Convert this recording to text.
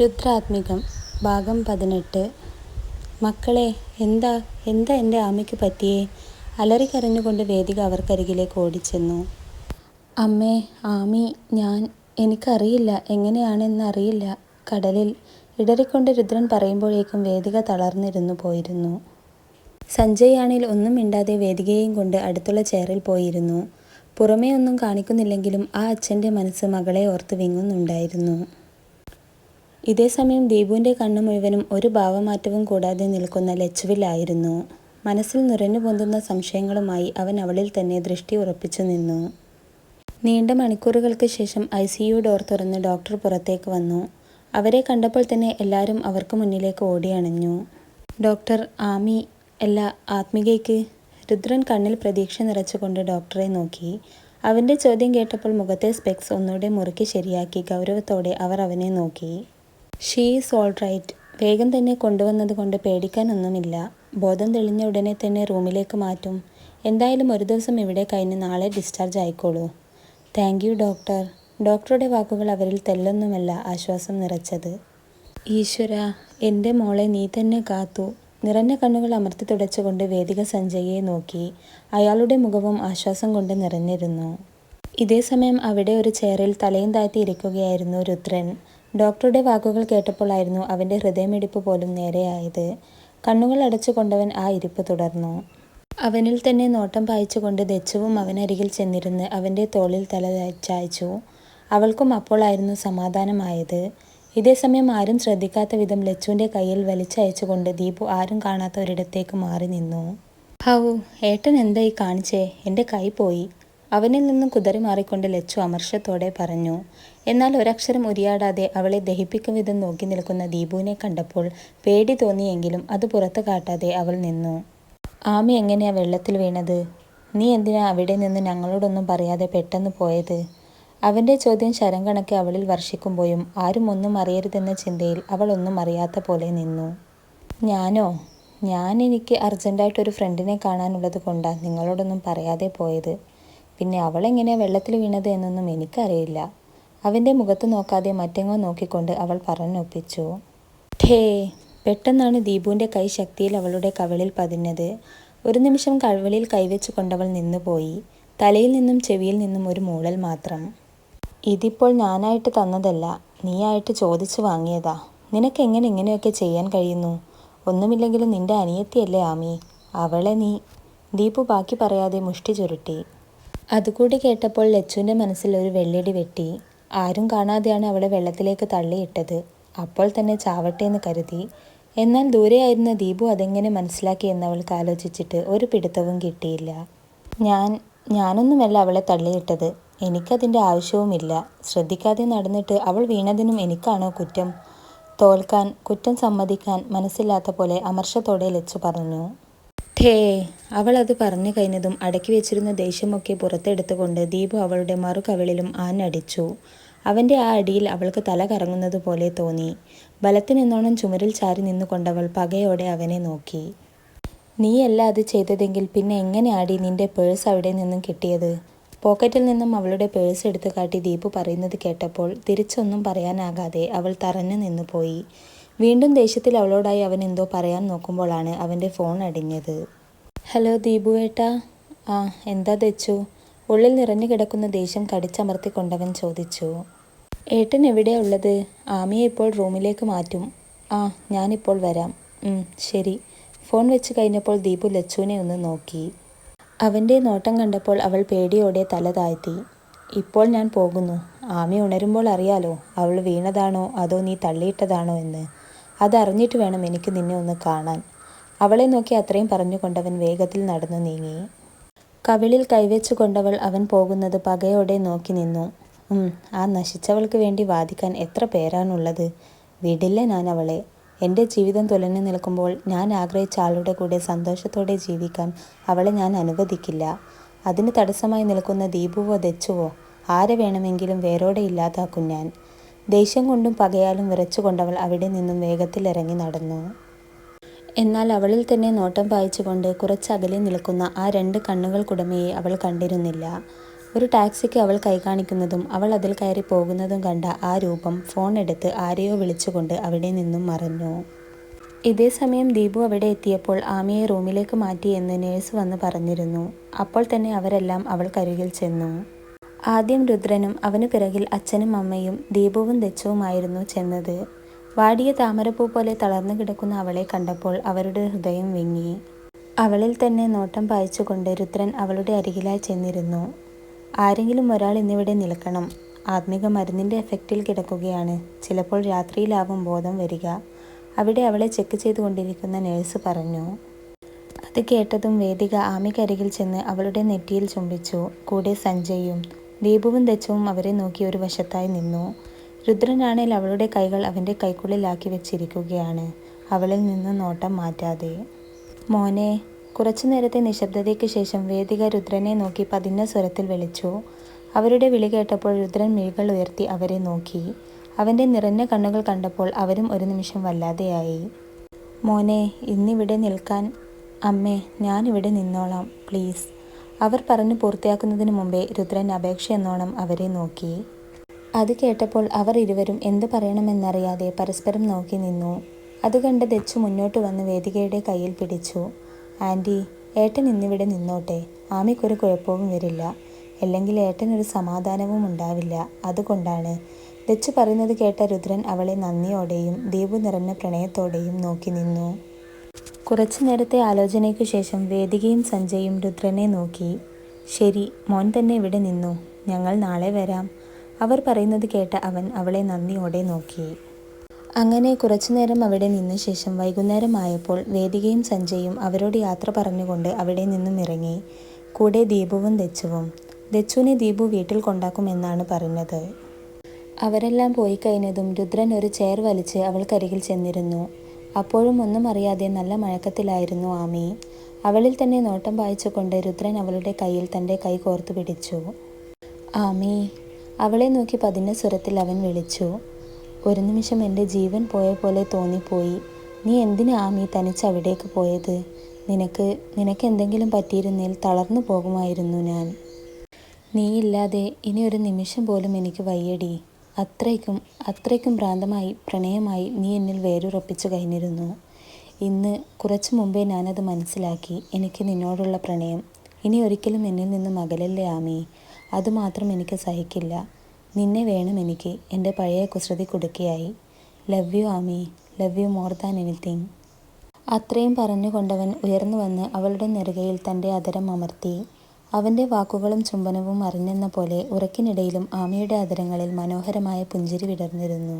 രുദ്രാത്മികം ഭാഗം പതിനെട്ട്. മക്കളെ എന്താ എന്താ എന്റെ ആമയ്ക്ക് പറ്റിയേ? അലറിക്കരഞ്ഞുകൊണ്ട് വേദിക അവർക്കരികിലേക്ക് ഓടിച്ചെന്നു. അമ്മേ ആമി ഞാൻ എനിക്കറിയില്ല എങ്ങനെയാണെന്നറിയില്ല കടലിൽ ഇടറിക്കൊണ്ട് രുദ്രൻ പറയുമ്പോഴേക്കും വേദിക തളർന്നിരുന്നു പോയിരുന്നു. സഞ്ജയ് ആണെങ്കിൽ ഒന്നും മിണ്ടാതെ വേദികയെയും കൊണ്ട് അടുത്തുള്ള ചെയറിൽ പോയിരുന്നു. പുറമേ ഒന്നും കാണിക്കുന്നില്ലെങ്കിലും ആ അച്ഛന്റെ മനസ്സ് മകളെ ഓർത്ത് വിങ്ങുന്നുണ്ടായിരുന്നു. ഇതേസമയം ദീപുവിന്റെ കണ്ണു മുഴുവനും ഒരു ഭാവമാറ്റവും കൂടാതെ നിൽക്കുന്ന ലച്ചുവിലായിരുന്നു. മനസ്സിൽ നുരഞ്ഞു പൊന്തുന്ന സംശയങ്ങളുമായി അവൻ അവളിൽ തന്നെ ദൃഷ്ടി ഉറപ്പിച്ചു നിന്നു. നീണ്ട മണിക്കൂറുകൾക്ക് ശേഷം ഐ സി യു ഡോർ തുറന്ന് ഡോക്ടർ പുറത്തേക്ക് വന്നു. അവരെ കണ്ടപ്പോൾ തന്നെ എല്ലാവരും അവർക്ക് മുന്നിലേക്ക് ഓടിയണഞ്ഞു ഡോക്ടർ ആമി അല്ല ആത്മികയ്ക്ക്? രുദ്രൻ കണ്ണിൽ പ്രതീക്ഷ നിറച്ചുകൊണ്ട് ഡോക്ടറെ നോക്കി. അവന്റെ ചോദ്യം കേട്ടപ്പോൾ മുഖത്തെ സ്പെക്സ് ഒന്നുകൂടെ മുറുക്കി ശരിയാക്കി. ഗൗരവത്തോടെ അവർ അവനെ നോക്കി. ഷീ ഈസ് ഓൾ റൈറ്റ് വേഗം തന്നെ കൊണ്ടുവന്നത് കൊണ്ട് പേടിക്കാനൊന്നുമില്ല ബോധം തെളിഞ്ഞ ഉടനെ തന്നെ റൂമിലേക്ക് മാറ്റും. എന്തായാലും ഒരു ദിവസം ഇവിടെ കഴിഞ്ഞ് നാളെ ഡിസ്ചാർജ് ആയിക്കോളൂ. താങ്ക് യു ഡോക്ടർ ഡോക്ടറുടെ വാക്കുകൾ അവരിൽ തെല്ലൊന്നുമല്ല ആശ്വാസം നിറച്ചത്. ഈശ്വര എന്റെ മോളെ നീ തന്നെ കാത്തു. നിറഞ്ഞ കണ്ണുകൾ അമർത്തി തുടച്ചുകൊണ്ട് വേദിക സഞ്ജയെ നോക്കി. അയാളുടെ മുഖവും ആശ്വാസം കൊണ്ട് നിറഞ്ഞിരുന്നു. ഇതേസമയം അവിടെ ഒരു ചെയറിൽ തലയും താഴ്ത്തി ഇരിക്കുകയായിരുന്നു രുദ്രൻ. ഡോക്ടറുടെ വാക്കുകൾ കേട്ടപ്പോഴായിരുന്നു അവന്റെ ഹൃദയമിടിപ്പ് പോലും നേരെയായത്. കണ്ണുകൾ അടച്ചുകൊണ്ടവൻ ആ ഇരിപ്പ് തുടർന്നു. അവനിൽ തന്നെ നോട്ടം പായിച്ചുകൊണ്ട് ദച്ചുവും അവനരികിൽ ചെന്നിരുന്ന് അവന്റെ തോളിൽ തല ചായച്ചു. അവൾക്കും അപ്പോഴായിരുന്നു സമാധാനമായത്. ഇതേസമയം ആരും ശ്രദ്ധിക്കാത്ത വിധം ലച്ചുവിന്റെ കയ്യിൽ വലിച്ചയച്ചുകൊണ്ട് ദീപു ആരും കാണാത്ത ഒരിടത്തേക്ക് മാറി നിന്നു. ഹൗ ഏട്ടൻ എന്തായി കാണിച്ചേ? എന്റെ കൈ പോയി. അവനിൽ നിന്നും കുതറി മാറിക്കൊണ്ട് ലച്ചു അമർഷത്തോടെ പറഞ്ഞു എന്നാൽ ഒരക്ഷരം ഉരിയാടാതെ അവളെ ദഹിപ്പിക്കും വിധം നോക്കി നിൽക്കുന്ന ദീപുവിനെ കണ്ടപ്പോൾ പേടി തോന്നിയെങ്കിലും അത് പുറത്തു കാട്ടാതെ അവൾ നിന്നു. ആമി എങ്ങനെയാ വെള്ളത്തിൽ വീണത്? നീ എന്തിനാ അവിടെ നിന്ന് ഞങ്ങളോടൊന്നും പറയാതെ പെട്ടെന്ന് പോയത് അവന്റെ ചോദ്യം ശരം കണക്ക് അവളിൽ വർഷിക്കുമ്പോഴും ആരും ഒന്നും അറിയരുതെന്ന ചിന്തയിൽ അവൾ ഒന്നും അറിയാത്ത പോലെ നിന്നു. ഞാനോ? ഞാൻ എനിക്ക് അർജന്റായിട്ടൊരു ഫ്രണ്ടിനെ കാണാനുള്ളത് കൊണ്ടാണ് നിങ്ങളോടൊന്നും പറയാതെ പോയത്. പിന്നെ അവളെങ്ങനെയാണ് വെള്ളത്തിൽ വീണത് എന്നൊന്നും എനിക്കറിയില്ല. അവന്റെ മുഖത്ത് നോക്കാതെ മറ്റെങ്ങോ നോക്കിക്കൊണ്ട് അവൾ പറഞ്ഞൊപ്പിച്ചു. ഠേ പെട്ടെന്നാണ് ദീപുവിന്റെ കൈ ശക്തിയിൽ അവളുടെ കവിളിൽ പതിഞ്ഞത്. ഒരു നിമിഷം കവിളിൽ കൈവച്ച് കൊണ്ടവൾ നിന്നുപോയി. തലയിൽ നിന്നും ചെവിയിൽ നിന്നും ഒരു മൂളൽ മാത്രം. ഇതിപ്പോൾ ഞാനായിട്ട് തന്നതല്ല നീയായിട്ട് ചോദിച്ചു വാങ്ങിയതാ. നിനക്ക് എങ്ങനെ ഇങ്ങനെയൊക്കെ ചെയ്യാൻ കഴിയുന്നു? ഒന്നുമില്ലെങ്കിലും നിന്റെ അനിയത്തിയല്ലേ ആമി? അവളെ നീ ദീപു ബാക്കി പറയാതെ മുഷ്ടി ചുരുട്ടി. അതുകൂടി കേട്ടപ്പോൾ ലച്ചുവിന്റെ മനസ്സിൽ ഒരു വെള്ളിടി വെട്ടി. ആരും കാണാതെയാണ് അവളെ വെള്ളത്തിലേക്ക് തള്ളിയിട്ടത്. അപ്പോൾ തന്നെ ചാവട്ടെ എന്ന് കരുതി. എന്നാൽ ദൂരെയായിരുന്ന ദീപു അതെങ്ങനെ മനസ്സിലാക്കി എന്നവൾക്ക് ആലോചിച്ചിട്ട് ഒരു പിടുത്തവും കിട്ടിയില്ല. ഞാൻ ഞാനൊന്നുമല്ല അവളെ തള്ളിയിട്ടത്. എനിക്കതിന്റെ ആവശ്യവുമില്ല. ശ്രദ്ധിക്കാതെ നടന്നിട്ട് അവൾ വീണതിനും എനിക്കാണോ കുറ്റം? തോൽക്കാൻ കുറ്റം സമ്മതിക്കാൻ മനസ്സില്ലാത്ത പോലെ അമർഷത്തോടെ ലച്ചു പറഞ്ഞു. ഠേ അവൾ അത് പറഞ്ഞു കഴിഞ്ഞതും അടക്കി വെച്ചിരുന്ന ദേഷ്യമൊക്കെ പുറത്തെടുത്തുകൊണ്ട് ദീപു അവളുടെ മറുകവിളിലും ആഞ്ഞടിച്ചു. അവന്റെ ആ അടിയിൽ അവൾക്ക് തല കറങ്ങുന്നത് പോലെ തോന്നി. ബലത്തിനെന്നോണം ചുമരിൽ ചാരി നിന്നുകൊണ്ടവൾ പകയോടെ അവനെ നോക്കി. നീയല്ല അത് ചെയ്തതെങ്കിൽ പിന്നെ എങ്ങനെ ആടി നിന്റെ പേഴ്സ് അവിടെ നിന്നും കിട്ടിയത്? പോക്കറ്റിൽ നിന്നും അവളുടെ പേഴ്സ് എടുത്തു കാട്ടി ദീപു പറയുന്നത് കേട്ടപ്പോൾ തിരിച്ചൊന്നും പറയാനാകാതെ അവൾ തറഞ്ഞു നിന്നുപോയി. വീണ്ടും ദേഷ്യത്തിൽ അവളോടായി അവൻ എന്തോ പറയാൻ നോക്കുമ്പോഴാണ് അവന്റെ ഫോൺ അടിഞ്ഞത്. ഹലോ ദീപു ഏട്ടാ. ആ എന്താ തെച്ചു ഉള്ളിൽ നിറഞ്ഞു കിടക്കുന്ന ദേഷ്യം കടിച്ചമർത്തിക്കൊണ്ടവൻ ചോദിച്ചു. ഏട്ടൻ എവിടെയാ ഉള്ളത്? ആമിയെ ഇപ്പോൾ റൂമിലേക്ക് മാറ്റും. ആ ഞാനിപ്പോൾ വരാം. ശരി. ഫോൺ വെച്ച് കഴിഞ്ഞപ്പോൾ ദീപു ലച്ചുവിനെ ഒന്ന് നോക്കി. അവന്റെ നോട്ടം കണ്ടപ്പോൾ അവൾ പേടിയോടെ തല താഴ്ത്തി. ഇപ്പോൾ ഞാൻ പോകുന്നു. ആമി ഉണരുമ്പോൾ അറിയാലോ അവൾ വീണതാണോ അതോ നീ തള്ളിയിട്ടതാണോ എന്ന്. അതറിഞ്ഞിട്ട് വേണം എനിക്ക് നിന്നെ ഒന്ന് കാണാൻ. അവളെ നോക്കി അത്രയും പറഞ്ഞുകൊണ്ടവൻ വേഗത്തിൽ നടന്നു നീങ്ങി. കവിളിൽ കൈവച്ചു കൊണ്ടവൾ അവൻ പോകുന്നത് പകയോടെ നോക്കി നിന്നു. ആ നശിച്ചവൾക്ക് വേണ്ടി വാദിക്കാൻ എത്ര പേരാണുള്ളത്. വിടില്ല ഞാൻ അവളെ. എന്റെ ജീവിതം തുലഞ്ഞു നിൽക്കുമ്പോൾ ഞാൻ ആഗ്രഹിച്ച ആളുടെ കൂടെ സന്തോഷത്തോടെ ജീവിക്കാൻ അവളെ ഞാൻ അനുവദിക്കില്ല. അതിന് തടസ്സമായി നിൽക്കുന്ന ദീപുവോ ദച്ചുവോ ആരെ വേണമെങ്കിലും വേരോടെ ഇല്ലാതാക്കും ഞാൻ. ദേഷ്യം കൊണ്ടും പകയാലും വിറച്ചുകൊണ്ടവൾ അവിടെ നിന്നും വേഗത്തിൽ ഇറങ്ങി നടന്നു. എന്നാൽ അവളിൽ തന്നെ നോട്ടം പായിച്ചുകൊണ്ട് കുറച്ചകലെ നിൽക്കുന്ന ആ രണ്ട് കണ്ണുകൾക്കുടമയെ അവൾ കണ്ടിരുന്നില്ല. ഒരു ടാക്സിക്ക് അവൾ കൈകാണിക്കുന്നതും അവൾ അതിൽ കയറി പോകുന്നതും കണ്ട ആ രൂപം ഫോൺ എടുത്ത് ആരെയോ വിളിച്ചുകൊണ്ട് അവിടെ നിന്നും മറഞ്ഞു ഇതേ സമയം ദീപു അവിടെ എത്തിയപ്പോൾ ആമിയെ റൂമിലേക്ക് മാറ്റി എന്ന് നേഴ്സ് വന്ന് പറഞ്ഞിരുന്നു. അപ്പോൾ തന്നെ അവരെല്ലാം അവൾക്കരികിൽ ചെന്നു. ആദ്യം രുദ്രനും അവനു പിറകിൽ അച്ഛനും അമ്മയും ദീപവും ദച്ചുവുമായിരുന്നു ചെന്നത്. വാടിയ താമരപ്പൂ പോലെ തളർന്നു കിടക്കുന്ന അവളെ കണ്ടപ്പോൾ അവരുടെ ഹൃദയം വിങ്ങി. അവളിൽ തന്നെ നോട്ടം പായിച്ചുകൊണ്ട് രുദ്രൻ അവളുടെ അരികിലായി ചെന്നിരുന്നു. ആരെങ്കിലും ഒരാൾ ഇന്നിവിടെ നിൽക്കണം. ആത്മിക മരുന്നിന്റെ എഫക്റ്റിൽ കിടക്കുകയാണ്. ചിലപ്പോൾ രാത്രിയിലാവും ബോധം വരിക. അവിടെ അവളെ ചെക്ക് ചെയ്തുകൊണ്ടിരിക്കുന്ന നേഴ്സ് പറഞ്ഞു. അത് കേട്ടതും വേദിക ആമിക്കരികിൽ ചെന്ന് അവളുടെ നെറ്റിയിൽ ചുംബിച്ചു. കൂടെ സഞ്ജയും ദീപുവും ദച്ചുവും അവരെ നോക്കി ഒരു വശത്തായി നിന്നു. രുദ്രനാണേൽ അവളുടെ കൈകൾ അവന്റെ കൈക്കുള്ളിലാക്കി വെച്ചിരിക്കുകയാണ്. അവളിൽ നിന്ന് നോട്ടം മാറ്റാതെ. മോനെ കുറച്ചു നേരത്തെ നിശബ്ദതയ്ക്ക് ശേഷം വേദിക രുദ്രനെ നോക്കി പതിഞ്ഞ സ്വരത്തിൽ വിളിച്ചു. അവരുടെ വിളി കേട്ടപ്പോൾ രുദ്രൻ മിഴികൾ ഉയർത്തി അവരെ നോക്കി. അവന്റെ നിറഞ്ഞ കണ്ണുകൾ കണ്ടപ്പോൾ അവരും ഒരു നിമിഷം വല്ലാതെയായി. മോനെ ഇന്നിവിടെ നിൽക്കാൻ അമ്മേ ഞാനിവിടെ നിന്നോളാം പ്ലീസ്. അവർ പറഞ്ഞു പൂർത്തിയാക്കുന്നതിന് മുമ്പേ രുദ്രൻ അപേക്ഷയെന്നോണം അവരെ നോക്കി. അത് കേട്ടപ്പോൾ അവർ ഇരുവരും എന്ത് പറയണമെന്നറിയാതെ പരസ്പരം നോക്കി നിന്നു. അത് കണ്ട് ദച്ചു മുന്നോട്ട് വന്ന് വേദികയുടെ കയ്യിൽ പിടിച്ചു. ആന്റി ഏട്ടൻ ഇന്നിവിടെ നിന്നോട്ടെ. ആമിക്കൊരു കുഴപ്പവും വരില്ല. അല്ലെങ്കിൽ ഏട്ടനൊരു സമാധാനവും ഉണ്ടാവില്ല. അതുകൊണ്ടാണ്. ദച്ചു പറയുന്നത് കേട്ട രുദ്രൻ അവളെ നന്ദിയോടെയും ദീപു നിറഞ്ഞ പ്രണയത്തോടെയും നോക്കി നിന്നു. കുറച്ചു നേരത്തെ ആലോചനയ്ക്കു ശേഷം വേദികയും സഞ്ജയും രുദ്രനെ നോക്കി. ശരി മോൻ തന്നെ ഇവിടെ നിന്നു. ഞങ്ങൾ നാളെ വരാം. അവർ പറയുന്നത് കേട്ട അവൻ അവളെ നന്ദിയോടെ നോക്കി. അങ്ങനെ കുറച്ചുനേരം അവിടെ നിന്ന ശേഷം വൈകുന്നേരം ആയപ്പോൾ വേദികയും സഞ്ജയും അവരോട് യാത്ര പറഞ്ഞുകൊണ്ട് അവിടെ നിന്നും ഇറങ്ങി. കൂടെ ദീപുവും ദച്ചുവും. ദച്ചുവിനെ ദീപു വീട്ടിൽ കൊണ്ടാക്കുമെന്നാണ് പറഞ്ഞത്. അവരെല്ലാം പോയി കഴിഞ്ഞതും രുദ്രൻ ഒരു ചെയർ വലിച്ച് അവൾക്കരികിൽ ചെന്നിരുന്നു. അപ്പോഴും ഒന്നും അറിയാതെ നല്ല മഴക്കത്തിലായിരുന്നു ആമി. അവളിൽ തന്നെ നോട്ടം പായിച്ചുകൊണ്ട് രുദ്രൻ അവളുടെ കയ്യിൽ തന്റെ കൈ കോർത്തു പിടിച്ചു. ആമി അവളെ നോക്കി പതിഞ്ഞ സ്വരത്തിൽ അവൻ വിളിച്ചു. ഒരു നിമിഷം എന്റെ ജീവൻ പോയ പോലെ തോന്നിപ്പോയി. നീ എന്തിനാ ആമി തനിച്ച് അവിടേക്ക് പോയത്? നിനക്ക് നിനക്ക് എന്തെങ്കിലും പറ്റിയിരുന്നേൽ തളർന്നു പോകുമായിരുന്നു ഞാൻ. നീയില്ലാതെ ഇനി ഒരു നിമിഷം പോലും എനിക്ക് വയ്യടി. അത്രയ്ക്കും അത്രയ്ക്കും ഭ്രാന്തമായി പ്രണയമായി നീ എന്നിൽ വേരുറപ്പിച്ചു കഴിഞ്ഞിരുന്നു. ഇന്ന് കുറച്ചു മുമ്പേ ഞാനത് മനസ്സിലാക്കി എനിക്ക് നിന്നോടുള്ള പ്രണയം. ഇനി ഒരിക്കലും എന്നിൽ നിന്നും അകലല്ലേ ആമി. അതുമാത്രം എനിക്ക് സഹിക്കില്ല. നിന്നെ വേണം എനിക്ക്. എന്റെ പഴയ കുസൃതി കുടുക്കിയായി. Love you Aami. Love you more than anything അത്രയും പറഞ്ഞുകൊണ്ടവൻ ഉയർന്നു വന്ന് അവളുടെ നെറുകയിൽ തന്റെ അതരം അമർത്തി. അവന്റെ വാക്കുകളും ചുംബനവും അറിഞ്ഞെന്ന പോലെ ഉറക്കിനിടയിലും ആമയുടെ അധരങ്ങളിൽ മനോഹരമായ പുഞ്ചിരി വിടർന്നിരുന്നു.